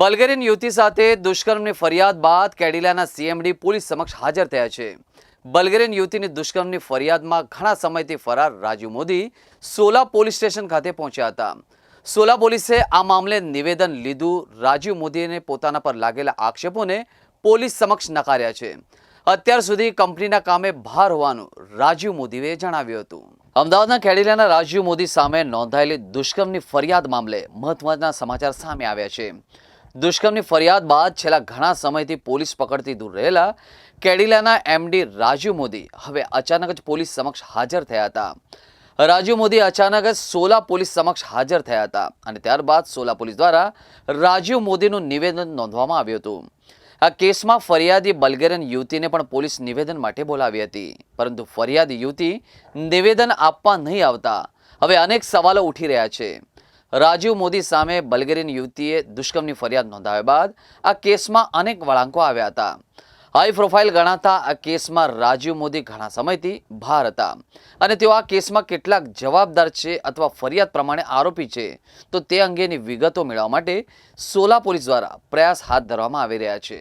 Bulgarian યુવતી સાથે દુષ્કર્મની ફરિયાદ બાદ કેડિલાના સીએમડી પોલીસ સમક્ષ હાજર થયા છે. બલ્ગેરિયન યુવતીની દુષ્કર્મની ફરિયાદમાં ઘણા સમયથી ફરાર રાજીવ મોદી સોલા પોલીસ સ્ટેશન ખાતે પહોંચ્યા હતા. સોલા પોલીસે આ મામલે નિવેદન લીધું. રાજીવ મોદીને પોતાના પર લાગેલા આક્ષેપોને પોલીસ સમક્ષ નકાર્યા છે. અત્યાર સુધી કંપનીના કામે ભાર હોવાનું રાજીવ મોદીએ જણાવ્યું હતું. અમદાવાદના ખેડીલાના રાજીવ મોદી સામે નોંધાયેલી દુષ્કર્મની ફરિયાદ મામલે મહત્વના સમાચાર સામે આવ્યા છે. દુષ્કર્મની ફરિયાદ બાદ છેલ્લા ઘણા સમયથી પોલીસ પકડથી દૂર રહેલા કેડિલાના એમડી રાજીવ મોદી હવે અચાનક જ પોલીસ સમક્ષ હાજર થયા હતા. રાજીવ મોદી અચાનક જ સોલા પોલીસ સમક્ષ હાજર થયા હતા અને ત્યારબાદ સોલા પોલીસ દ્વારા રાજીવ મોદીનું નિવેદન નોંધવામાં આવ્યું હતું. આ કેસમાં ફરિયાદી બલ્ગેરિયન યુવતીને પણ પોલીસ નિવેદન માટે બોલાવી હતી. પરંતુ ફરિયાદી યુવતી નિવેદન આપવા નહીં આવતા. હવે અનેક સવાલો ઉઠી રહ્યા છે. રાજીવ મોદી સામે બલ્ગેરિયન યુવતીએ દુષ્કર્મની ફરિયાદ નોંધાવ્યા બાદ આ કેસમાં અનેક વળાંકો આવ્યા હતા. હાઈ પ્રોફાઇલ ગણાતા આ કેસમાં રાજીવ મોદી ઘણા સમયથી ભાર હતા. અને તેઓ આ કેસમાં કેટલાક જવાબદાર છે અથવા ફરિયાદ પ્રમાણે આરોપી છે, તો તે અંગેની વિગતો મેળવવા માટે સોલા પોલીસ દ્વારા પ્રયાસ હાથ ધરવામાં આવી રહ્યા છે.